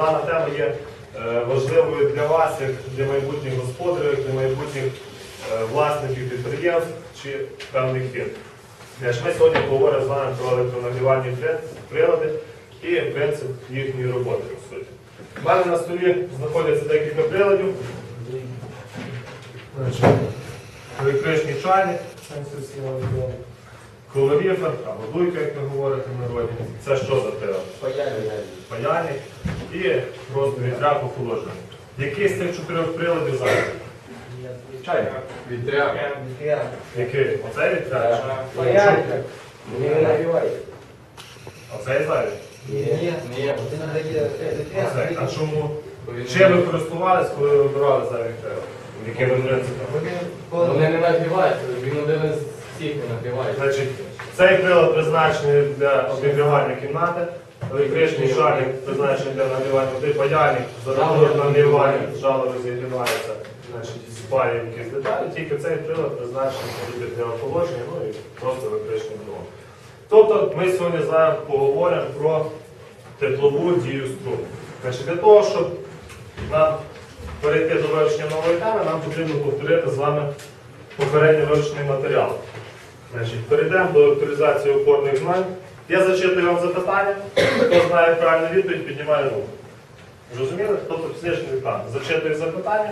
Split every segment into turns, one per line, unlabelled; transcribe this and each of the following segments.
дана тема є е, важливою для вас, як для майбутніх господарів, для майбутніх е, власників підприємств чи певних фірм. Ми сьогодні поговоримо з вами про електронагрівальні прилади і принцип їхньої роботи. У мене на столі знаходяться декілька приладів. Електричний чайник, колоріфер або дуйка, як ви говорите в народі. Це що за прилад? Паяльник і просто вітряк охолодження. Який з цих чотирьох приладів зараз? Чайник.
Вітряк.
Який? Оцей вітряк?
Паяльник. Не нагрівай.
Оцей зараз?
Ні.
Ні.
Оцей. А чому? Чим ви користувались, коли ви вибирали за прилад? Якими принципами?
Вони не нагрівають, він один із всіх не.
Значить, цей прилад призначений для обігрівання кімнати, електричний шарик призначений для нагрівання води, паяльник за рахунок нагрівання жало розігрівається, значить, спалює якісь деталі, тільки цей прилад призначений для охолодження, ну і просто електричний дрон. Тобто ми сьогодні зараз поговоримо про теплову дію струму. Значить, для того, щоб нам перейти до вивчення нової теми, нам потрібно повторити з вами попередньо вивчений матеріал. Значить, перейдемо до авторизації опорних знань. Я зачитую вам запитання. Хто знає правильну відповідь, піднімає руку. Зрозуміли? Тобто психічний екран. Зачитую запитання.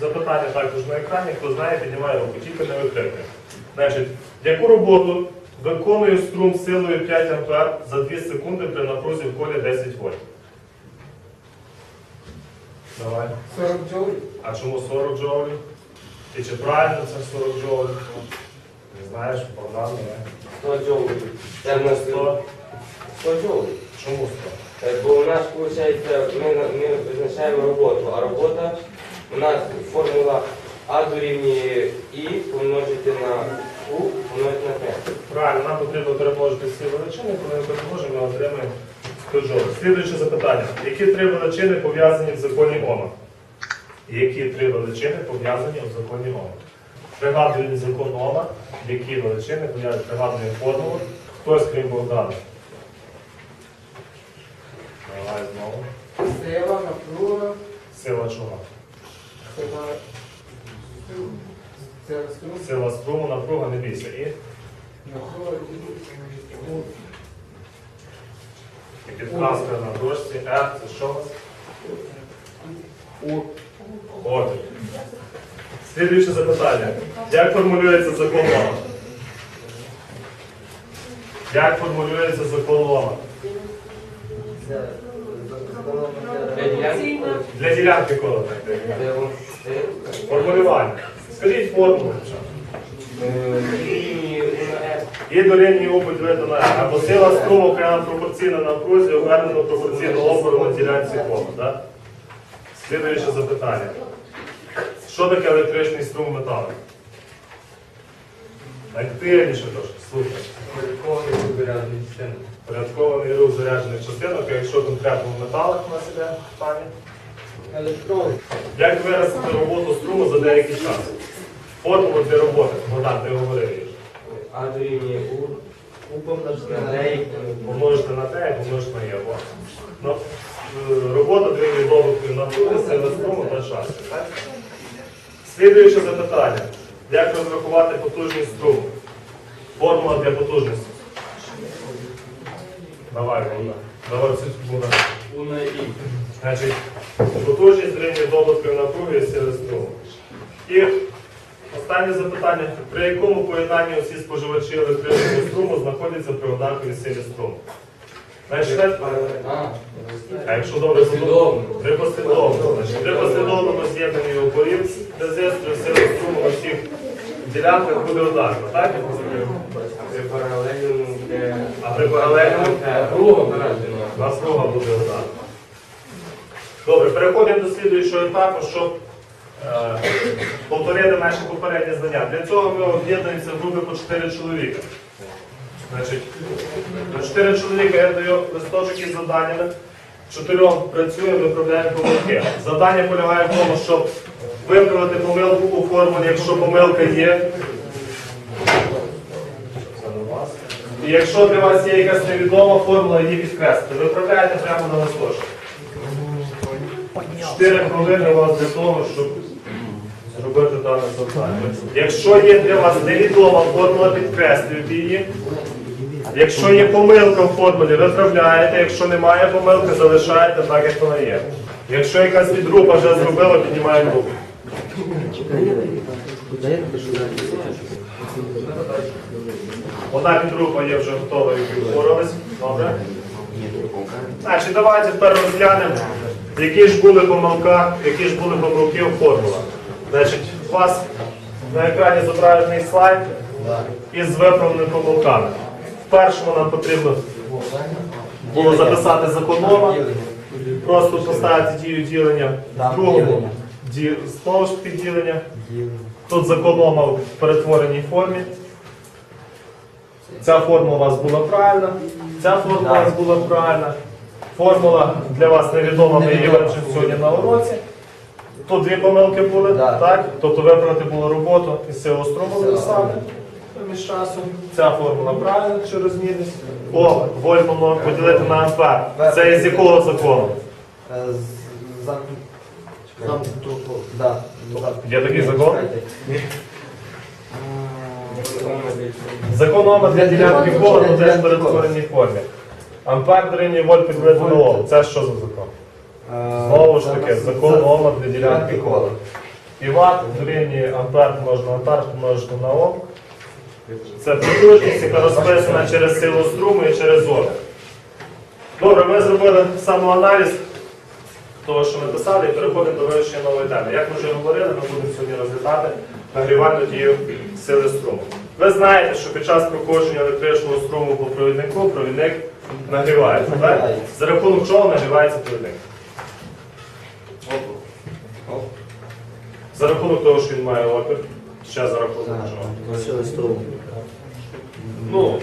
Запитання також на екрані. Хто знає, піднімає руку. Тільки не викрикує. Значить, яку роботу виконує струм силою 5 А за 2 секунди при напрузі в колі 10 вольт? Давай.
40 джоулів.
А чому 40 джоулів? І чи правильно це 40 джоулів? Знаєш, Богдан, не?
100 джоулів. Це в нас
100.
100 джоулів.
Чому 100?
Е, Бо у нас, виходить, ми, на- ми визначаємо роботу, а робота у нас формула А дорівнює І помножити на У помножити на П.
Правильно, нам потрібно перемножити всі величини, коли ми перемножимо, ми отримаємо 100 джоулів. Слідуюче запитання. Які три величини пов'язані в законі Ома? Які три величини пов'язані в законі Ома? Пригадуємо закон Ома, які величини пов'язані, пригадуємо формулу. Хтось крім Богдана. Давай знову.
Сила, напруга,
Сила чого?
сила, сила струм,
Сила струму, напруга, не бійся. І,
напруга
і підказка на дошці. F це що у вас?
У.
Отже. Слідуюче запитання. Як формулюється закон Ома? Як формулюється закон Ома?
Це
Для ділянки
кола. Формулювання. Скажіть формулу. І дорівнює У поділити на Або сила струму окремо пропорційна напрузі, обернено пропорційно опору на ділянці кола. Слідуюче запитання. Що таке електричний струм металу? Активніше трошки, слухай.
порядкований вибиральний частини.
Порядкований рух заряджених частинок, а якщо конкретно в металах у нас іде питання.
Електрон.
Як виразити роботу струму за деякий час? Формулу для роботи. Богдан, ти говорив її.
А дорівнює У. У помножити на Д.
Помножити на те, і помножити на є. О. Ну, е, робота дорівнює добутку напруги, сили струму та часу. Так? Слідуюче запитання. Як розрахувати потужність струму? Формула для потужності. Давай, Богдан. Давай, це Богдан.
У на І.
Значить, потужність дорівнює добутків напруги і сили струму. І останнє запитання. При якому поєднанні усі споживачі електричного струму знаходяться при однаковій силі струму? Значить,
А,
якщо добре
Послідовно.
При послідовному. Значить, при послідовному з'єднанні опорів сили струму на всіх ділянках буде однаково, так? я розумію?
При паралельному де
А при паралельному
напруга виражена.
Напруга буде одна. Добре, переходимо до слідуючого етапу, щоб е, повторити наші попередні знання. Для цього ми об'єднуємося в групи по 4 чоловіка. Значить, на 4 чоловіка я даю листочок із завданнями. Чотирьом працюємо, виправляємо помилки. Завдання полягає в тому, щоб виправити помилку у формулі, якщо помилка є. І якщо для вас є якась невідома формула, її підкреслити. Виправляєте прямо на листочок. 4 хвилини у вас для того, щоб зробити дане завдання. Якщо є для вас невідома формула, підкреслюйте її. Якщо є помилка в формулі, виправляєте. Якщо немає помилки, залишаєте так, як вона є. Якщо якась підгрупа вже зробила, піднімаємо руку. Одна підгрупа є вже готова і впоралась. Добре? Значить, давайте тепер розглянемо, які ж були помилка, які ж були помилки в формулах. Значить, у вас на екрані зображений слайд із виправленими помилками. В першому нам потрібно було записати законова, просто поставити дію ділення. В другому ді... знову ж підділення. Тут законома в перетвореній формі. Ця формула у вас була правильна, ця формула у вас була правильна. Формула для вас невідома, ми її вивчимо сьогодні на уроці. Тут дві помилки були, так? Тобто виправити було роботу із цього струму записати між часом. Ця формула правильна, якщо розмірність. О, вольт поділити на ампер. Це із якого закону?
Да.
Є такий закон? Закон Ома для ділянки кола на теж перетвореній формі. Ампер дорівнює вольт поділити на Ом. Це що за закон? Знову ж таки, закон Ома для ділянки кола. І ватт дорівнює ампер помножити на ампер помножити на Ом. Це потужність, яка розписана через силу струму і через опір. Добре, ми зробили самоаналіз того, що ми писали, і переходимо до вивчення нової теми. Як ми вже говорили, ми будемо сьогодні розглядати нагрівальну дію сили струму. Ви знаєте, що під час проходження електричного струму по провіднику провідник нагрівається. Так? За рахунок чого нагрівається провідник? За рахунок того, що він має опір, ще за рахунок чого? Ну,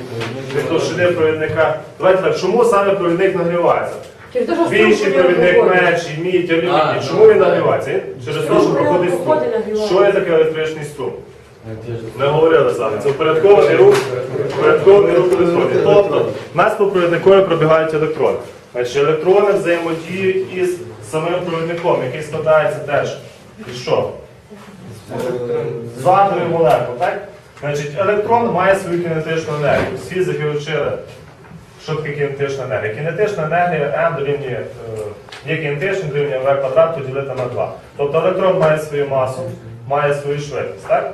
від товщини провідника. Давайте так, чому саме провідник нагрівається?
Через те, що
Більший
струм
провідник
проходить.
менший, алюміній. Чому він
так,
нагрівається? Він Через те, що
Струм
проходить струм.
проходить, нагрівається.
Що є таке електричний струм? Ми говорили з вами. Це упорядкований рух, упорядкований рух електронів. Тобто, в нас по провідникові пробігають електрони. Значить, електрони взаємодіють із самим провідником, який складається теж. І що? З атомів молекул, так? Значить, електрон має свою кінетичну енергію. З фізики вчили, що таке кінетична енергія. Кінетична енергія N дорівнює, е, є кінетичний дорівнює V квадрат поділити на 2. Тобто електрон має свою масу, має свою швидкість, так?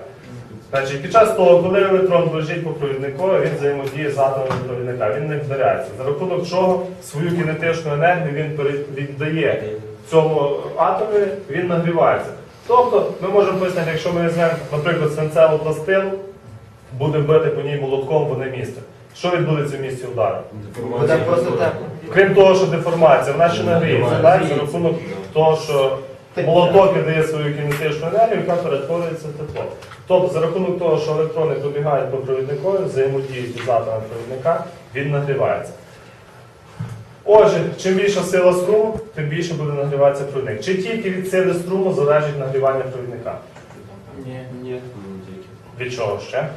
Значить, під час того, коли електрон лежить по провідникові, він взаємодіє з атомом провідника, він не вдаряється. За рахунок чого свою кінетичну енергію він віддає цьому атомі, він нагрівається. Тобто ми можемо пояснити, якщо ми візьмемо, наприклад, свинцеву пластину, будемо бити по ній молотком в одне місце. Що відбудеться в місці удару? Крім того, що деформація, вона ще нагріється, так? За рахунок того, що молоток віддає свою кінетичну енергію, яка перетворюється в тепло. Тобто, за рахунок того, що електрони пробігають по провідникові, взаємодіють із атомом провідника, він нагрівається. Отже, чим більша сила струму, тим більше буде нагріватися провідник. Чи тільки від сили струму залежить нагрівання провідника?
Ні.
Від чого ще?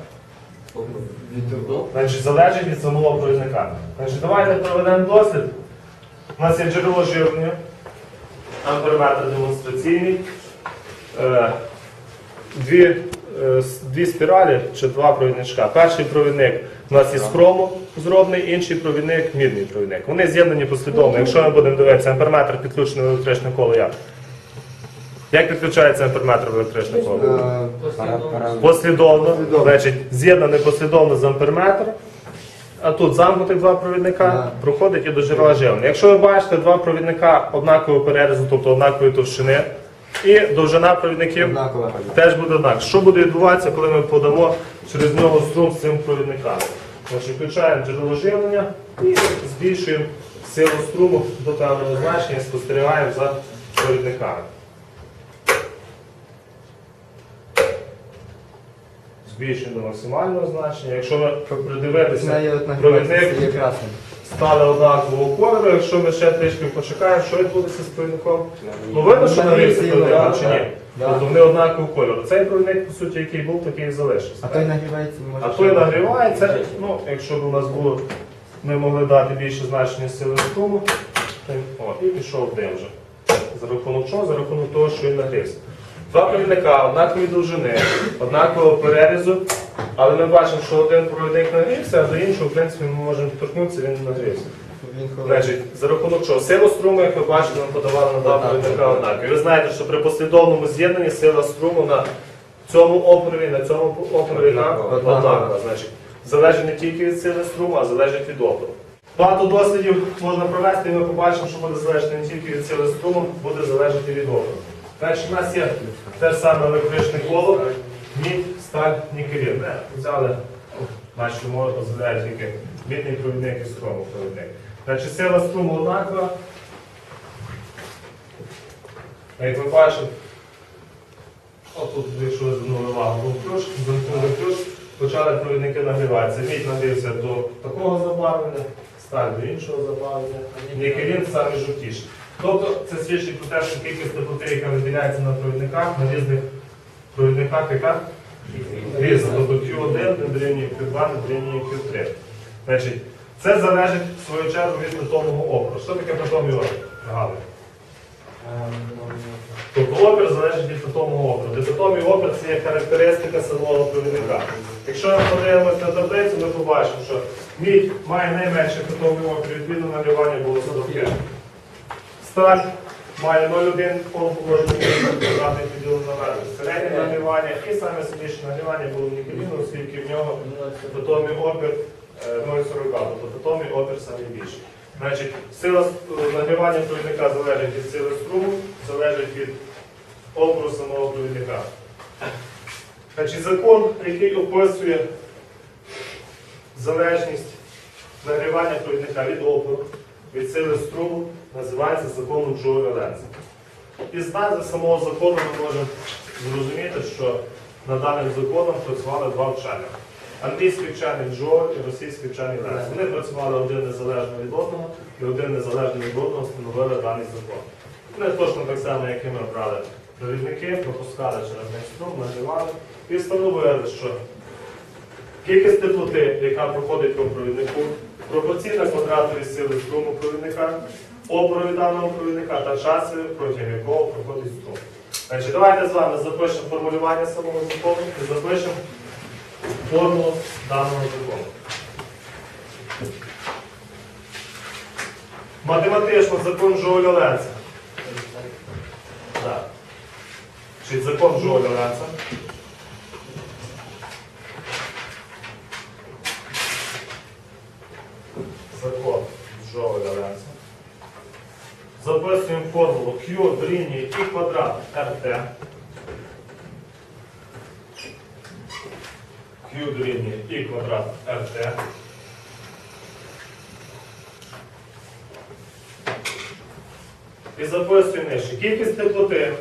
Значить, залежить від самого провідника. Значить, давайте проведемо дослід. У нас є джерело живлення, амперметр демонстраційний, е, дві, е, дві спіралі чи два провідничка. Перший провідник у нас із хрому зроблений, інший провідник мідний провідник. Вони з'єднані послідовно. Якщо ми будемо дивитися, амперметр підключений електричне коло як? Як підключається амперметр в електричне коло? Послідовно, значить, з'єднаний послідовно з амперметр, а тут замкнутих два провідника
Да.
проходить і до джерела живлення. Якщо ви бачите два провідника однакового перерізу, тобто однакової товщини, і довжина провідників
Однаково.
теж буде однак. Що буде відбуватися, коли ми подамо через нього струм з цим провідниками? Значить, включаємо джерело живлення і збільшуємо силу струму до певного значення і спостерігаємо за провідниками. Збільшуємо до максимального значення. Якщо ви придивитися, провідник стали однакового кольору. Якщо ми ще трішки почекаємо, що відбудеться з провідником? Ну видно, що нагрівся провідник, чи ні? Тобто вони однакового кольору. Цей провідник, по суті, який був, такий і залишився.
А той нагрівається, може.
А той нагрівається, ну, якщо б у нас було, ми могли дати більше значення сили струму, і пішов дим вже. За рахунок чого? За рахунок того, що він нагрівся. Два провідника однакової довжини, однакового перерізу, але ми бачимо, що один провідник нагрівся, а до іншого, в принципі, ми можемо торкнутися, він нагрівся. Значить, за рахунок чого? Силу струму, як ви бачите, нам подавали на два провідника однакові. Ви знаєте, що при послідовному з'єднанні сила струму на цьому опорі, на цьому
Однакова.
однакова. Значить, залежить не тільки від сили струму, а залежить від опору. Багато дослідів можна провести, і ми побачимо, що буде залежати не тільки від сили струму, буде залежати від опору. Значить, у нас є те саме електричне коло, мідь, сталь, нікелін. Не, Взяли, мови дозволяють тільки мідний провідник і струму провідник. Значить, сила струму однакова. Як ви бачите, отут, якщо звернули увагу, був ключ, замкнули ключ, почали провідники нагріватися. Мідь нагрівся до такого забарвлення, сталь до іншого забарвлення, нікелін саме жовтіший. Тобто це свідчить про те, що кількість теплоти, яка виділяється на провідниках, на різних провідниках, яка різна. Тобто Q1 не дорівнює Q2, не дорівнює Q3. Значить, це залежить в свою чергу від питомого опору. Що таке питомий опір? Нагадую. Тобто опір залежить від питомого опору. Депитомий опір це є характеристика самого провідника. Якщо ми подивимося на таблицю, ми побачимо, що мідь має найменший питомий опір, відповідно нагрівання було 45. Сталь має 0,1 полуположення квадратних поділу на. Середнє нагрівання і саме сильніше нагрівання було в нікеліну, оскільки в нього питомий опір е, 0,42, тобто питомий опір найбільший. Значить, сила е, нагрівання провідника залежить від сили струму, залежить від опору самого провідника. Значить, закон, який описує залежність нагрівання провідника від опору, від сили струму, називається законом Джоуля Ленца. Із назви самого закону ми можемо зрозуміти, що над даним законом працювали два вчених. Англійський вчений Джо і російський вчений Ленц. Вони працювали один незалежно від одного, і один незалежно від одного встановили даний закон. Вони точно так само, як і ми брали провідники, пропускали через них струм, нагрівали і встановили, що кількість теплоти, яка проходить по провіднику, пропорційна квадратовій сили струму провідника, опору даного провідника та часу, протягом якого проходить струм. Значить, давайте з вами запишемо формулювання самого закону і запишемо формулу даного закону. Математично закон Жоуля Ленца. Так. Чи закон Жоуля Ленца? Закон Жоуля Ленца. Записуємо формулу Q дорівнює і квадрат РТ. Q дорівнює і квадрат РТ. І записуємо нижче. Кількість теплоти.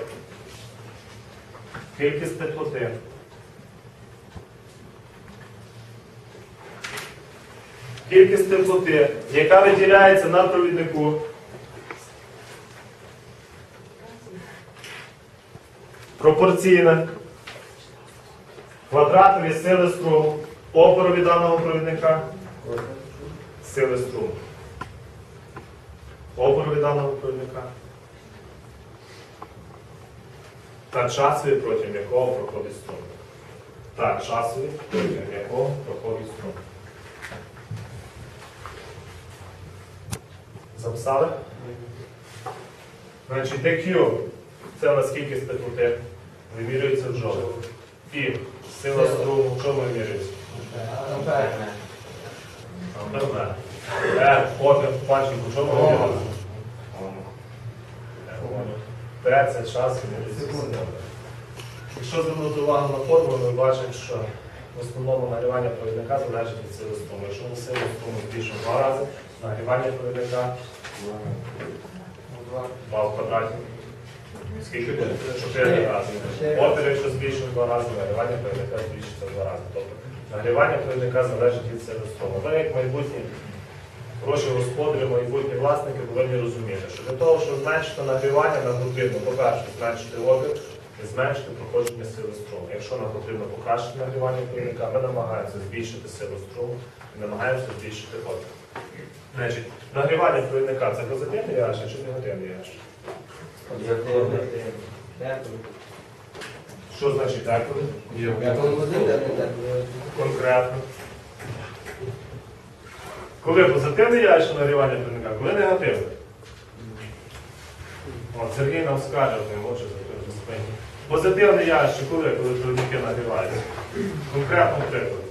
Кількість теплоти. Кількість теплоти, яка виділяється на провіднику. Пропорційна квадратові сили струму, опору від даного провідника, сили струму. Опору від даного провідника. Та часові, протягом якого проходить струм. Та часові, протягом якого проходить струм. Записали? Значить, DQ це у нас кількість теплоти, вимірюється в джоулі. І сила струму в чому вимірюється? Ампер. Е, опір, пальчик, в чому вимірюється? Т це час вимірюється. Якщо звернути увагу на формулу, ми бачимо, що в основному нагрівання провідника залежить від сили струму. Якщо ми силу струму збільшимо в два рази, нагрівання провідника два в квадраті. Скільки? Чотири рази. Опір, якщо збільшимо два рази, нагрівання провідника збільшиться два рази. Тобто нагрівання провідника залежить від струму. Ви як майбутні гроші господарі, майбутні власники повинні розуміти, що для того, щоб зменшити нагрівання, нам потрібно, по-перше, зменшити опір і зменшити проходження сили струму. Якщо нам потрібно покращити нагрівання провідника, ми намагаємося збільшити силу струму і намагаємося збільшити опір. Значить, нагрівання провідника це позитивне явище чи негативне явище? Що значить деколи? Конкретно. Коли позитивне явище нагрівання пильника, коли негативне? От Сергій нам скаже, він очі закрити спині. Позитивне явище, коли, коли пильники нагріваються? Конкретно приклад.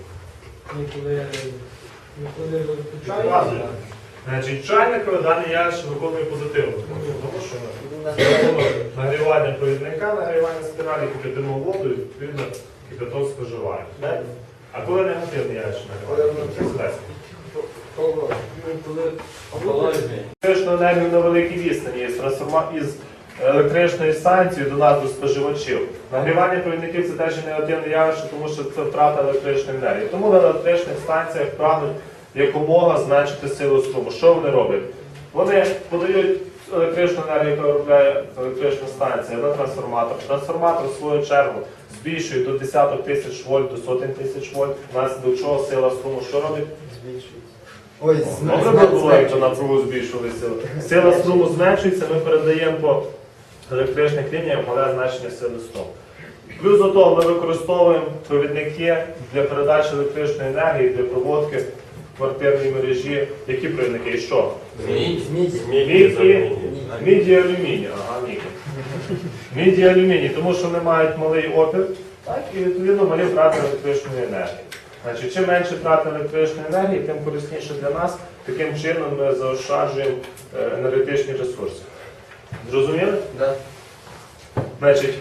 Ніколи, ніколи.
Значить, чайник дане явище виконує позитивну функцію, тому що нагрівання провідника, нагрівання спіралі кипятимо воду і відповідно кипяток споживає. А коли негативне явище нагрівання? Це Електричну енергію на великій відстані із, із електричної станції до нас до споживачів. Нагрівання провідників це теж негативне явище, тому що це втрата електричної енергії. Тому на електричних станціях прагнуть якомога зменшити силу струму. Що вони роблять? Вони подають електричну енергію, яку виробляє електрична станція, на трансформатор. Трансформатор, в свою чергу, збільшує до десяток тисяч вольт, до сотень тисяч вольт, внаслідок чого сила струму що робить?
Ой,
Добре було, якщо напругу збільшувалися. Сила струму зменшується, ми передаємо по електричних лініях мале значення сили струму. Плюс до того ми використовуємо провідники для передачі електричної енергії, для проводки квартирній мережі. Які провідники і що? І алюміній. Ага, міді. Міді і алюміній, тому що вони мають малий опір, так, і відповідно малі втрати електричної енергії. Значить, чим менше втрати електричної енергії, тим корисніше для нас. Таким чином ми заощаджуємо е, енергетичні ресурси. Зрозуміли?
Да.
Значить,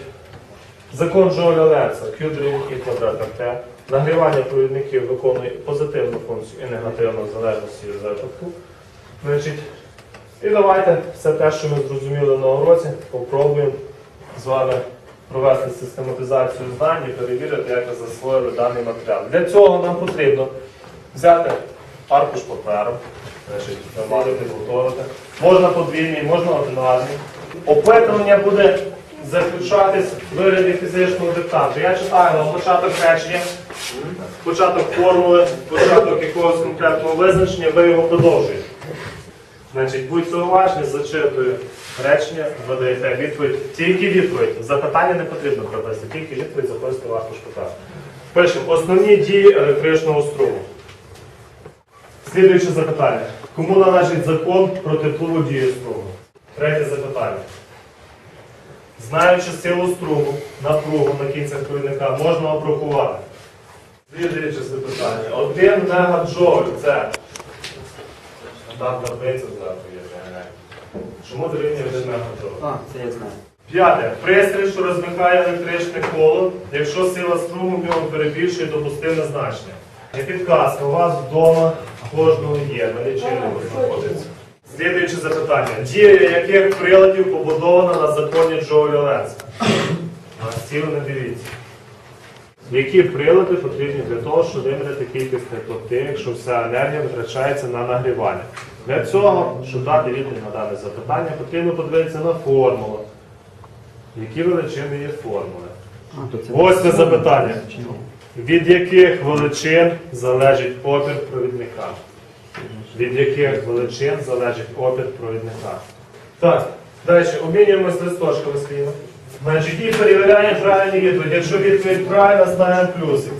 закон Джоуля Ленца, Q дорівнює І квадрат. Нагрівання провідників виконує позитивну функцію і негативну в залежності від випадку. Значить, і давайте все те, що ми зрозуміли на уроці, попробуємо з вами провести систематизацію знань і перевірити, як ви засвоїли даний матеріал. Для цього нам потрібно взяти аркуш паперу, значить, намазати, повторити. Можна подвійний, можна одинарний. Опитування буде заключатись в вигляді фізичного диктанту. Я читаю вам початок речення, початок формули, початок якогось конкретного визначення, ви його продовжуєте. Значить, будьте уважні, зачитую речення, ви даєте відповідь. Тільки відповідь. Запитання не потрібно провести, тільки відповідь записуйте в аркуш паперу. Пишемо основні дії електричного струму. Слідуюче запитання. Кому належить закон про теплову дію струму? Третє запитання. Знаючи силу струму, напругу на кінцях провідника, можна обрахувати. Слідуюче запитання. Один мегаджоуль це. Там таблиця зверху є. Чому дорівнює один мегаджоуль?
А, це я знаю.
П'яте. Пристрій, що розмикає електричне коло, якщо сила струму в ньому перебільшує допустиме значення. Не підказка, у вас вдома кожного є, на лічильнику знаходиться. Слідуюче запитання. Дія яких приладів побудована на законі Джоуля Ленса? На стіл не дивіться. Які прилади потрібні для того, щоб виміряти кількість теплоти, якщо вся енергія витрачається на нагрівання? Для цього, щоб дати відповідь на дане запитання, потрібно подивитися на формулу. Які величини є формули? Восьме запитання. Від яких величин залежить опір провідника? Від яких величин залежить опір провідника? Так, далі обмінюємося листочками своїми. Значить, і перевіряємо правильні відповіді. Якщо відповідь правильна, ставимо плюсик.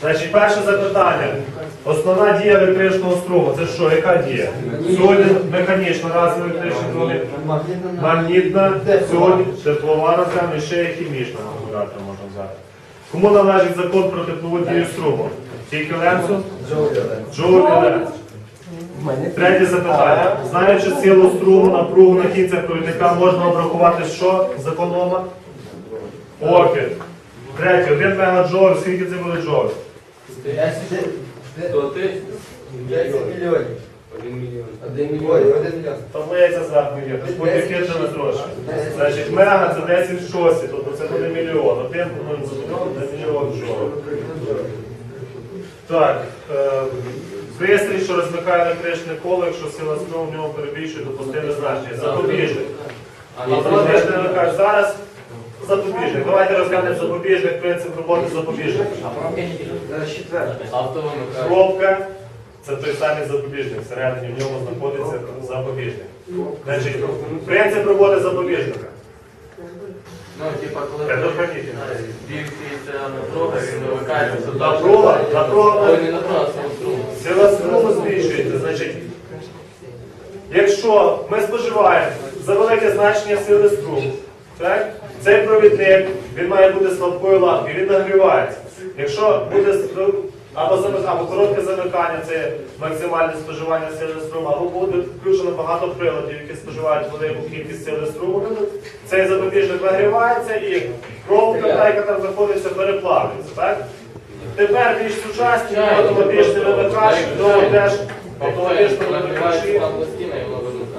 Значить, перше запитання. Основна дія електричного струму. Це що? Яка дія? Сьогодні механічна раз електричний струм.
Магнітна
сьогодні теплова розряд і ще є хімічна акумулятор можна взяти. Кому належить закон про теплову дію струму? Тільки Ленцу? Ленц. Третє запитання. Знаючи силу струму, напругу на кінцях провідника, можна обрахувати що? Закон Ома? Опір. Третє. Один мегаджоуль. Скільки це буде джоуль?
100
10 мільйонів.
Один мільйон.
Один мільйон.
один мільйон.
Таблиця зверху є. Тут буде трошки. Значить, мега це 10 в шості, тобто це буде мільйон. Один помножити за мільйон, це мільйон джоуль. Так, е, пристрій, що розмикає електричне коло, якщо сила струму в ньому перебільшує допустиме значення. Запобіжник. Зараз запобіжник. Давайте розглянемо запобіжник, принцип роботи запобіжника. Пробка, Це той самий запобіжник. Всередині в ньому знаходиться запобіжник. Значить, принцип роботи запобіжника.
Ну, типа, коли
Предохранитель.
бігтися напруга, він вимикається туди. Ой, не напруга, а самострум.
сила струму збільшується. Значить, якщо ми споживаємо за велике значення сили струму, так, цей провідник він має бути слабкою ланки, він нагрівається. Якщо буде або, або коротке замикання, це максимальне споживання сили струму, або буде включено багато приладів, які споживають велику кількість сили струму, цей запобіжник нагрівається і проводка, та, яка там знаходиться, переплавлюється. Так? Тепер більш сучасні автоматичні вимикач, то теж автоматично вимикачі.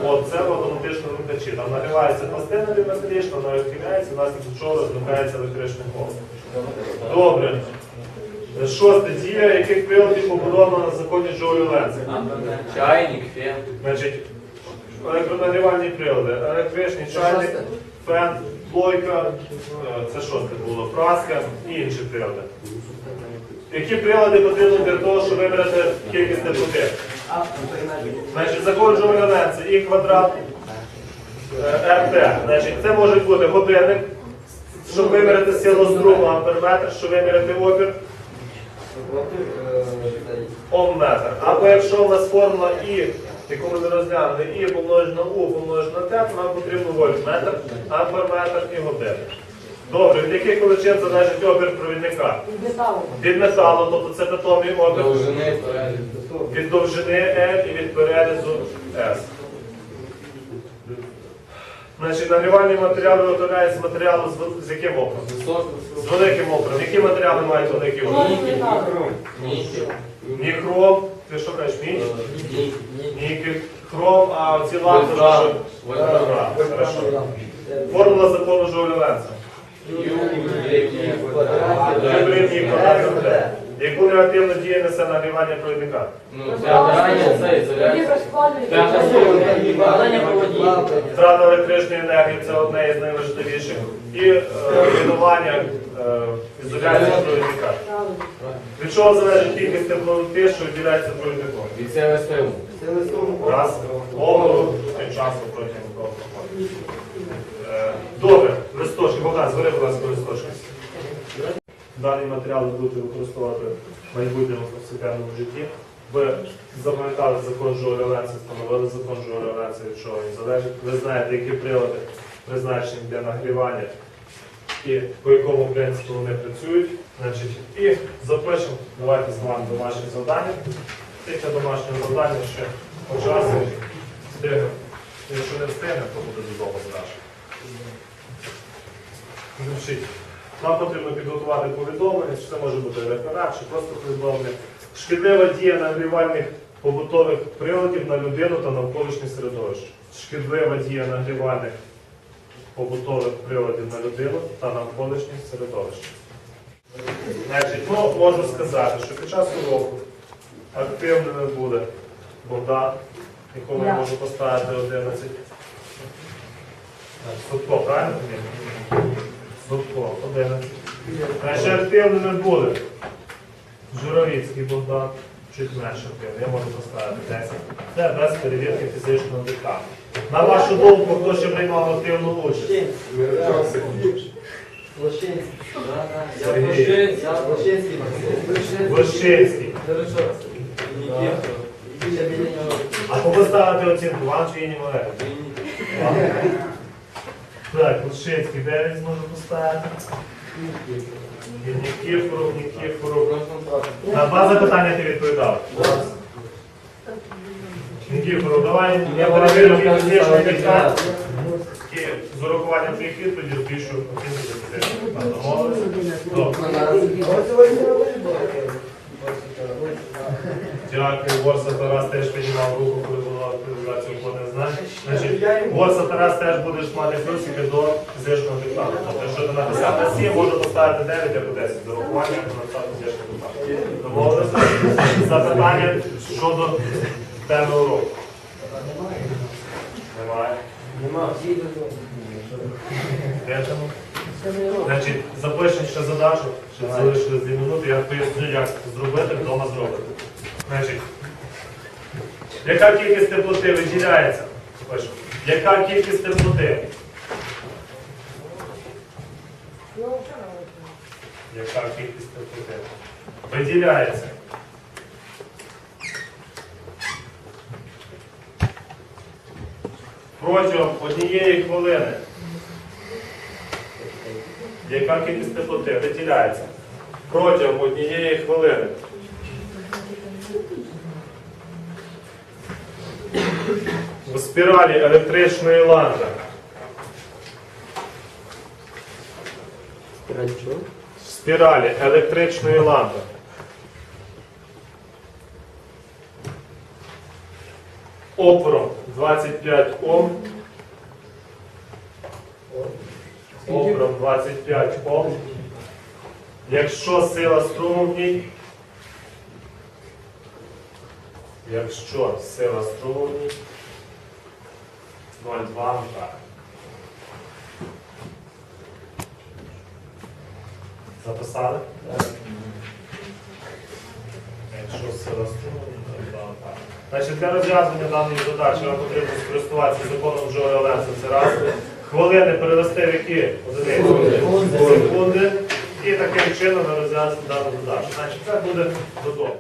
От це в автоматичному вимикачі. Там нагрівається пластина біометрична, вона відхиляється, внаслідок чого розмикається електричний холод. Добре. Шосте. Дія яких приладів побудована на законі Джоулі Ленца.
Чайник, фен.
Значить, електронагрівальні прилади, електричний чайник, фен, плойка, е, це шосте було, праска і інші прилади. Які прилади потрібні для того, щоб виміряти кількість теплоти? Значить, закон Джоуля Ленца, І квадрат, е, РТ. Значить, це може бути годинник, щоб виміряти силу струму, амперметр, щоб виміряти опір, Або якщо у нас формула І, яку ми не розглянули, І помножить на У, помножить на Т, то нам потрібно вольтметр, амперметр і годинник. Добре, від яких величин залежить опір провідника? Від металу, тобто це питомий
Довжини,
від довжини L і від перерізу S. Значить, нагрівальний матеріал виготовляється з матеріалу з, з яким опором? З великим опором. Які матеріали мають великий опір?
Нікель.
Ніхром, ти що кажеш, міч?
Нікель.
Нікель, хром, а ці лампи що?
Вольфрам.
Хорошо. Формула закону Жовля Ленца. Гібридні квадрат Т. Яку негативну дію несе нагрівання провідника?
Ну.
Втрата електричної енергії це одне із найважливіших. І е, руйнування е, ізоляції провідника. Від чого залежить кількість теплоти, що виділяється провідником?
Від СВСПУ.
Раз, опору, тим часом протягом того. Е, Добре, листочки, Богдан, звери, будь ласка, листочки. Даний матеріал ви будете використовувати в майбутньому повсякденному житті. Ви запам'ятали закон Жуля Ленца, встановили закон Жуля від чого він залежить. Ви знаєте, які прилади призначені для нагрівання і по якому принципу вони працюють. Значить, і запишемо, давайте з вами домашнє завдання. Тільки домашнє завдання ще по часу встигнемо. Якщо не встигнемо, то буде додому задача. Значить, нам потрібно підготувати повідомлення, чи це може бути реферат, чи просто повідомлення. Шкідлива дія нагрівальних побутових приладів на людину та навколишнє середовище. Шкідлива дія нагрівальних побутових приладів на людину та навколишнє середовище. Значить, ну, можу сказати, що під час уроку активними буде Богдан, якому я можу поставити 11. Судко, правильно? Судко, 11. Значить, активними буде Журавіцький Богдан, чуть менше активний, я можу поставити 10. Це без перевірки фізичного диктанту. На вашу думку, хто ще приймав активну участь? Сергій. Вощинський. А кого ставити оцінку? Вам чи Інні Малеку? Так, Лушинський, де він зможе поставити? Нікіфоров, Нікіфоров. На два запитання ти відповідав. Нікіфоров, давай я перевірю фізичний диктант. З урахуванням твоїх відповідей збільшу. Дякую, Ворса Тарас теж піднімав руку, коли активізація входних знань. Значить, Ворса Тарас теж будеш мати плюсики до фізичного диктанту. Тобто, якщо ти написав на 7, можу поставити 9 або 10 з урахуванням написати фізичний диктант. Домовилися? Запитання щодо теми уроку. Немає. Де тому? Значить, запишемо ще задачу, ще залишилось 2 минути, я поясню, як зробити, вдома зробити. Значить, Яка кількість теплоти виділяється? Яка кількість теплоти? Яка кількість теплоти? Виділяється. Протягом однієї хвилини. Яка кількість теплоти виділяється? Протягом однієї хвилини. У спіралі електричної лампи. В спіралі електричної лампи. Опором 25 Ом. Опором 25 Ом. Якщо сила струму в ній. Якщо сила струму в ній 0,2 ампера. Записали? Якщо сила струму, то 0,2 ампера. Значить, для розв'язання даної задачі вам потрібно скористуватися законом Джоеля Ленса. Це раз. Хвилини перевести в які одиниці? Секунди. І таким чином ми розв'язуємо дану задачу. Значить, це буде готово.